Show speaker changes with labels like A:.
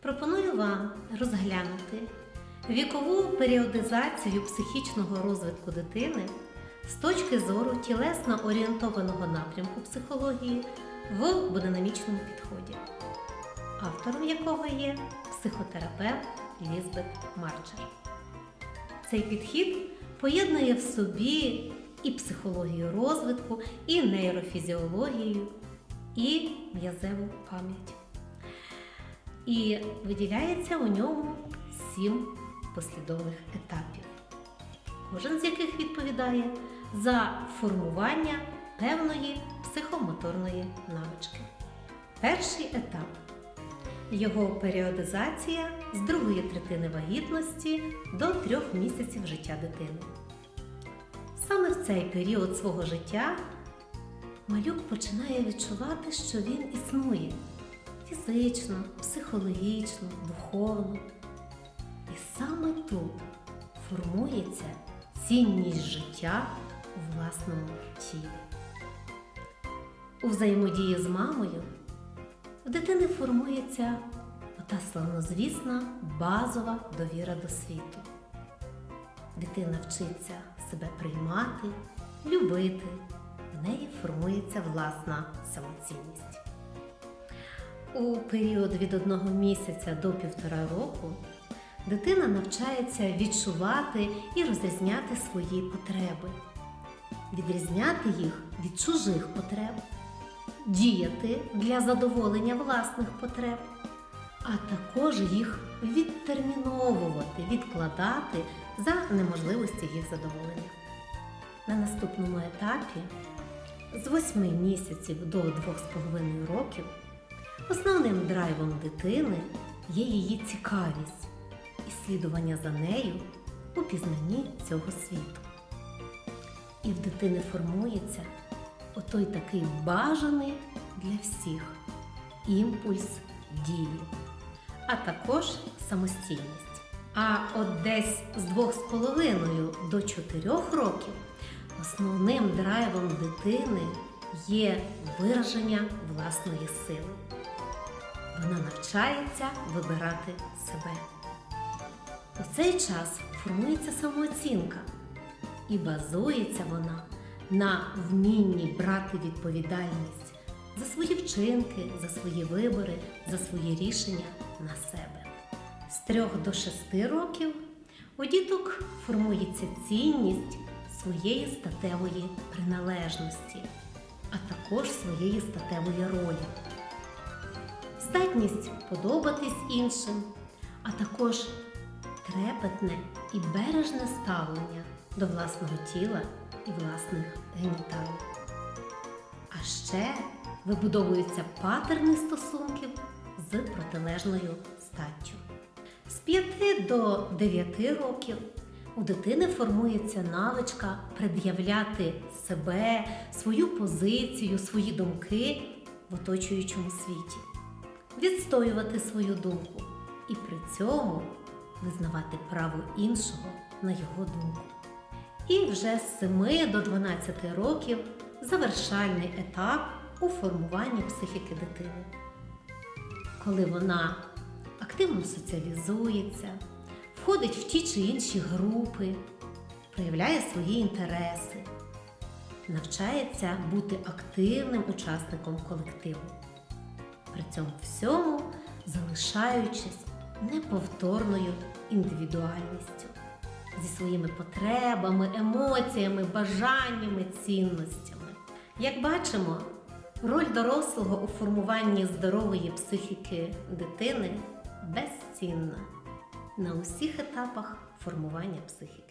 A: пропоную вам розглянути вікову періодизацію психічного розвитку дитини з точки зору тілесно орієнтованого напрямку психології в бодинамічному підході, автором якого є психотерапевт Лізбет Марчер. Цей підхід поєднує в собі і психологію розвитку, і нейрофізіологію, і м'язеву пам'ять. І виділяється у ньому сім послідовних етапів, кожен з яких відповідає за формування певної психомоторної навички. Перший етап його періодизація з другої третини вагітності до трьох місяців життя дитини. Саме в цей період свого життя малюк починає відчувати, що він існує фізично, психологічно, духовно. І саме тут формується цінність життя у власному тілі. У взаємодії з мамою в дитини формується ота славнозвісна базова довіра до світу. Дитина вчиться себе приймати, любити, в неї формується власна самоцінність. У період від одного місяця до півтора року дитина навчається відчувати і розрізняти свої потреби, відрізняти їх від чужих потреб, діяти для задоволення власних потреб, а також їх відтерміновувати, відкладати за неможливості їх задоволення. На наступному етапі з 8 місяців до 2,5 років основним драйвом дитини є її цікавість і слідування за нею у пізнанні цього світу. І в дитини формується отой такий бажаний для всіх імпульс дії, а також самостійність. А от десь з 2,5 до 4 років основним драйвом дитини є вираження власної сили. Вона навчається вибирати себе. У цей час формується самооцінка, і базується вона на вмінні брати відповідальність за свої вчинки, за свої вибори, за свої рішення на себе. З 3 до 6 років у діток формується цінність своєї статевої приналежності, а також своєї статевої ролі здатність подобатись іншим, а також трепетне і бережне ставлення до власного тіла і власних геніталій. А ще вибудовуються патерни стосунків з протилежною статтю. З 5 до 9 років у дитини формується навичка пред'являти себе, свою позицію, свої думки в оточуючому світі відстоювати свою думку і при цьому визнавати право іншого на його думку. І вже з 7 до 12 років завершальний етап у формуванні психіки дитини, коли вона активно соціалізується, входить в ті чи інші групи, проявляє свої інтереси, навчається бути активним учасником колективу при цьому всьому залишаючись неповторною індивідуальністю зі своїми потребами, емоціями, бажаннями, цінностями. Як бачимо, роль дорослого у формуванні здорової психіки дитини безцінна на усіх етапах формування психіки.